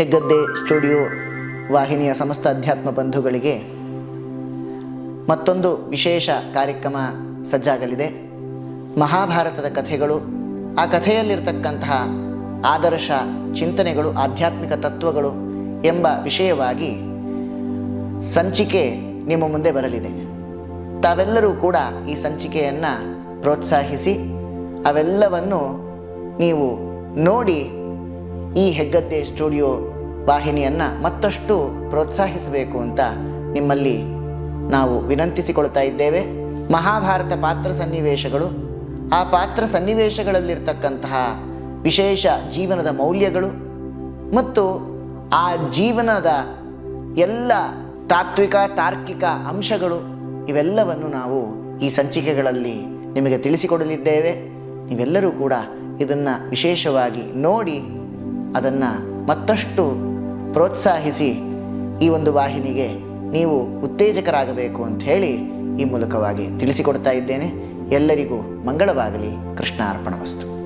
Heggadde studio ವಾಹಿನಿಯ ಸಮಸ್ತ ಅಧ್ಯಾತ್ಮ ಬಂಧುಗಳಿಗೆ ಮತ್ತೊಂದು ವಿಶೇಷ ಕಾರ್ಯಕ್ರಮ ಸಜ್ಜಾಗಲಿದೆ. ಮಹಾಭಾರತದ ಕಥೆಗಳು, ಆ ಕಥೆಯಲ್ಲಿರ್ತಕ್ಕಂತಹ ಆದರ್ಶ ಚಿಂತನೆಗಳು, ಆಧ್ಯಾತ್ಮಿಕ ತತ್ವಗಳು ಎಂಬ ವಿಷಯವಾಗಿ ಸಂಚಿಕೆ ನಿಮ್ಮ ಮುಂದೆ ಬರಲಿದೆ. ತಾವೆಲ್ಲರೂ ಕೂಡ ಈ ಸಂಚಿಕೆಯನ್ನು ಪ್ರೋತ್ಸಾಹಿಸಿ, ಅವೆಲ್ಲವನ್ನು ನೀವು ನೋಡಿ ಈ ಹೆಗ್ಗದ್ದೆ ಸ್ಟುಡಿಯೋ ವಾಹಿನಿಯನ್ನು ಮತ್ತಷ್ಟು ಪ್ರೋತ್ಸಾಹಿಸಬೇಕು ಅಂತ ನಿಮ್ಮಲ್ಲಿ ನಾವು ವಿನಂತಿಸಿಕೊಳ್ತಾ ಇದ್ದೇವೆ. ಮಹಾಭಾರತ ಪಾತ್ರ ಸನ್ನಿವೇಶಗಳು. ಆ ಪಾತ್ರ ಸನ್ನಿವೇಶಗಳಲ್ಲಿರ್ತಕ್ಕಂತಹ ವಿಶೇಷ ಜೀವನದ ಮೌಲ್ಯಗಳು ಮತ್ತು ಆ ಜೀವನದ ಎಲ್ಲ ತಾತ್ವಿಕ, ತಾರ್ಕಿಕ ಅಂಶಗಳು ಇವೆಲ್ಲವನ್ನು ನಾವು ಈ ಸಂಚಿಕೆಗಳಲ್ಲಿ ನಿಮಗೆ ತಿಳಿಸಿಕೊಡಲಿದ್ದೇವೆ. ನೀವೆಲ್ಲರೂ ಕೂಡ ಇದನ್ನು ವಿಶೇಷವಾಗಿ ನೋಡಿ ಅದನ್ನು ಮತ್ತಷ್ಟು ಪ್ರೋತ್ಸಾಹಿಸಿ ಈ ಒಂದು ವಾಹಿನಿಗೆ ನೀವು ಉತ್ತೇಜಕರಾಗಬೇಕು ಅಂತ ಹೇಳಿ ಈ ಮೂಲಕವಾಗಿ ತಿಳಿಸಿಕೊಡ್ತಾ ಇದ್ದೇನೆ. ಎಲ್ಲರಿಗೂ ಮಂಗಳವಾಗಲಿ. ಕೃಷ್ಣ ಅರ್ಪಣ ವಸ್ತು.